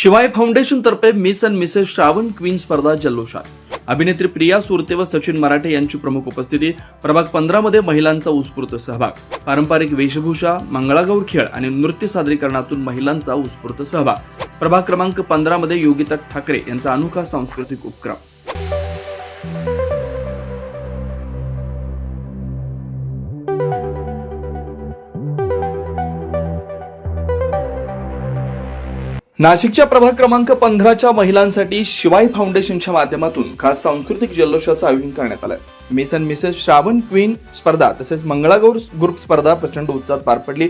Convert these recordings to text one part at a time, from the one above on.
शिवाय फाउंडेशन तर्फे Miss and Mrs Shravan queen स्पर्धा जल्लोषात. अभिनेत्री प्रिया सुरते व सचिन मराठे यांची प्रमुख उपस्थिती प्रभाग पंधरामध्ये महिलांचा उत्स्फूर्त सहभाग. पारंपरिक वेशभूषा मंगळागौर खेळ आणि नृत्य सादरीकरणातून महिलांचा उत्स्फूर्त सहभाग. प्रभाग क्रमांक पंधरामध्ये योगिता ठाकरे यांचा अनोखा सांस्कृतिक उपक्रम. नाशिकच्या प्रभाग क्रमांक पंधराच्या महिलांसाठी शिवाय फाउंडेशनच्या माध्यमातून खास सांस्कृतिक जल्लोषाचं आयोजन करण्यात आलं Miss and Mrs Shravan queen स्पर्धा तसेच मंगळागौर ग्रुप स्पर्धा प्रचंड उत्साहात पार पडली.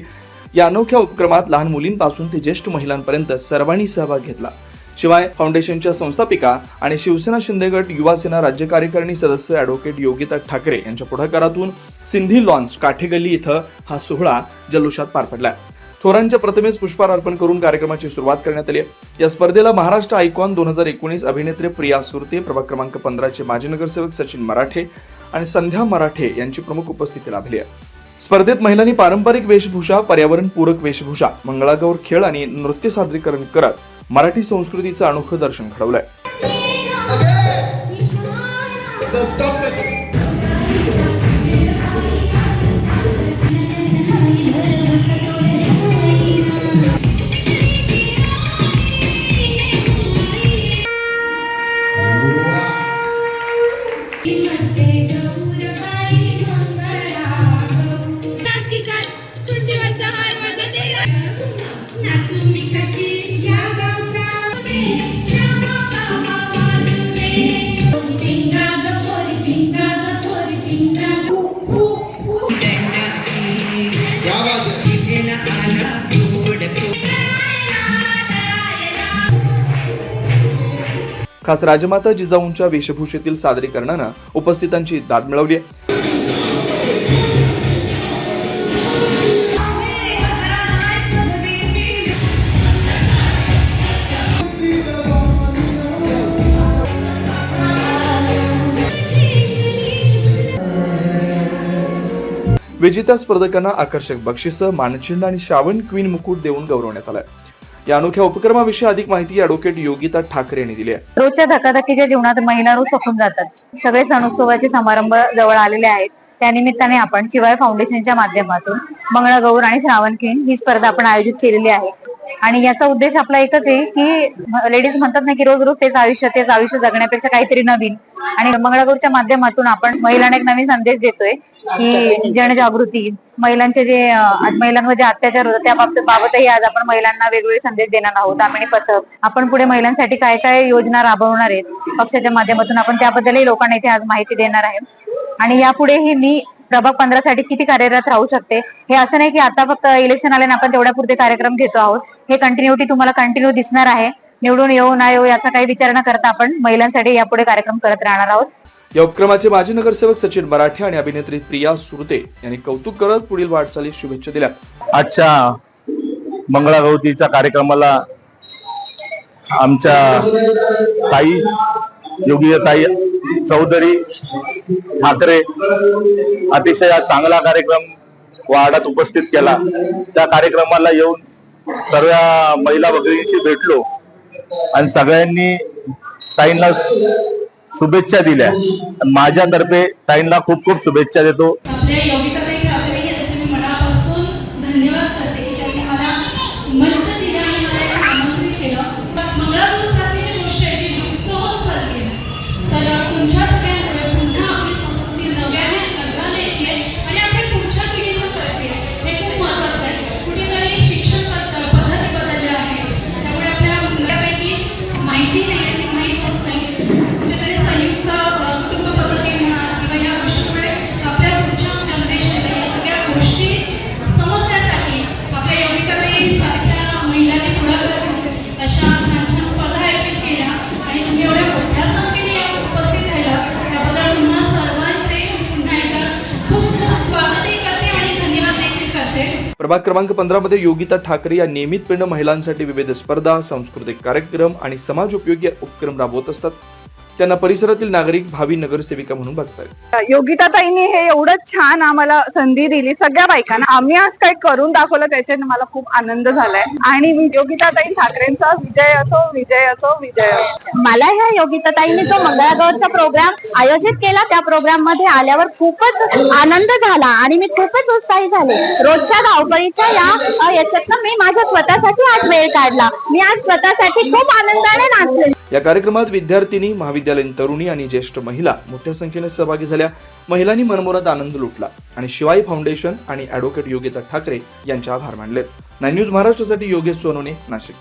या अनोख्या उपक्रमात लहान मुलींपासून ते ज्येष्ठ महिलांपर्यंत सर्वांनी सहभाग घेतला. शिवाय फाउंडेशनच्या संस्थापिका आणि शिवसेना शिंदेगड युवा सेना राज्य कार्यकारिणी सदस्य ॲडव्होकेट योगिता ठाकरे यांच्या पुढाकारातून सिंधी लॉन्स काठेगल्ली इथं हा सोहळा जल्लोषात पार पडला थोरांच्या प्रतिमेस पुष्पहार अर्पण करून कार्यक्रमाची सुरुवात करण्यात आली आहे. या स्पर्धेला महाराष्ट्र आयकॉन दोन हजार एकोणीस अभिनेत्री प्रिया सुरते प्रभाग क्रमांक पंधराचे माजी नगरसेवक सचिन मराठे आणि संध्या मराठे यांची प्रमुख उपस्थिती लाभली आहे. स्पर्धेत महिलांनी पारंपरिक वेशभूषा पर्यावरणपूरक वेशभूषा मंगळागौर खेळ आणि नृत्य सादरीकरण करत मराठी संस्कृतीचं अनोखं दर्शन घडवलंय. खास राजमाता जिजाऊंच्या वेशभूषेतील सादरीकरणानं उपस्थितांची दाद मिळवली आहे. विजेत्या स्पर्धकांना आकर्षक बक्षिसं मानचिन्ह आणि श्रावण क्वीन मुकुट देऊन गौरवण्यात आलाय. या अनोख्या उपक्रमाविषयी अधिक माहिती अॅडव्होकेट योगिता ठाकरे यांनी दिली आहे. रोजच्या धकाधकीच्या जीवनात महिला रोज थकून जातात. सगळे सण उत्सवाचे समारंभ जवळ आलेले आहेत. त्यानिमित्ताने आपण शिवाय फाउंडेशनच्या माध्यमातून मंगळागौर आणि श्रावण ही स्पर्धा आपण आयोजित केलेली आहे. आणि याचा उद्देश आपला एकच आहे की लेडीज म्हणतात ना की रोज रोज तेच आयुष्य तेच आयुष्य जगण्यापेक्षा काहीतरी नवीन. आणि मंगळागौरच्या माध्यमातून आपण महिलांना एक नवीन संदेश देतोय की जनजागृती. महिलांचे जे महिलांमध्ये महिलांवर जे अत्याचार होतात त्या बाबत बाबतही आज आपण महिलांना वेगवेगळे संदेश देणार आहोत. दामिनी पथक. आपण पुढे महिलांसाठी काय काय योजना राबवणार आहेत? पक्षाच्या माध्यमातून आपण त्याबद्दलही लोकांना इथे आज माहिती देणार आहे. आणि यापुढेही मी प्रभाग पंधरा साठी किती कार्यरत राहू शकते? हे असं नाही की आता फक्त इलेक्शन आल्याने आपण तेवढ्या पुरते कार्यक्रम घेतो आहोत. हे कंटिन्युटी तुम्हाला कंटिन्यू दिसणार आहे. निवडून येऊ ना येऊ याचा काही विचार न करता आपण महिलांसाठी यापुढे कार्यक्रम करत राहणार आहोत. या उपक्रमाचे माजी नगरसेवक सचिन मराठे आणि अभिनेत्री प्रिया सुरते यांनी कौतुक करत पुढील वाटचालीस शुभेच्छा दिल्या. आजच्या मंगळागौतीच्या कार्यक्रमाला आमच्या ताई योगी ताई चौधरी ठाकरे अतिशय चांगला कार्यक्रम वार्डात उपस्थित केला. त्या कार्यक्रमाला येऊन सर्व महिला भगिनींशी भेटलो आणि सगळ्यांनी ताईंना शुभेच्छा दिल्या. आणि माझ्यातर्फे ताईंना खूप खूप शुभेच्छा देतो. प्रभाग क्रमांक पंधरामध्ये योगिता ठाकरे या नियमितपणे महिलांसाठी विविध स्पर्धा सांस्कृतिक कार्यक्रम आणि समाज उपयोगी उपक्रम राबवत असतात. त्यांना परिसरातील नागरिक भावी नगरसेविका म्हणून बघतायत. योगिताताईंनी हे एवढं छान आम्हाला संधी दिली. सगळ्या बायकांना आम्ही आज काही करून दाखवलं त्याच्याने मला खूप आनंद झालाय. आणि योगिताताई ठाकरेंचा विजय असो विजय असो विजय असो. मला ह्या योगिताताईंनी जो मंगळागौरचा प्रोग्राम आयोजित केला त्या प्रोग्राममध्ये आल्यावर खूपच आनंद झाला आणि मी खूपच उत्साही झाले. रोजच्या धावपळीच्या या याच्यातनं मी माझ्या स्वतःसाठी आज वेळ काढला. मी आज स्वतःसाठी खूप आनंदाने नाचले या कार्यक्रमात विद्यार्थिनी महाविद्यालयीन तरुणी आणि ज्येष्ठ महिला मोठ्या संख्येने सहभागी झाल्या. महिलांनी मनमोरात आनंद लुटला आणि शिवाई फाउंडेशन आणि ॲडव्होकेट योगिता ठाकरे यांचे आभार मानले. नाइन न्यूज महाराष्ट्रासाठी योगेश सोनवणे नाशिक.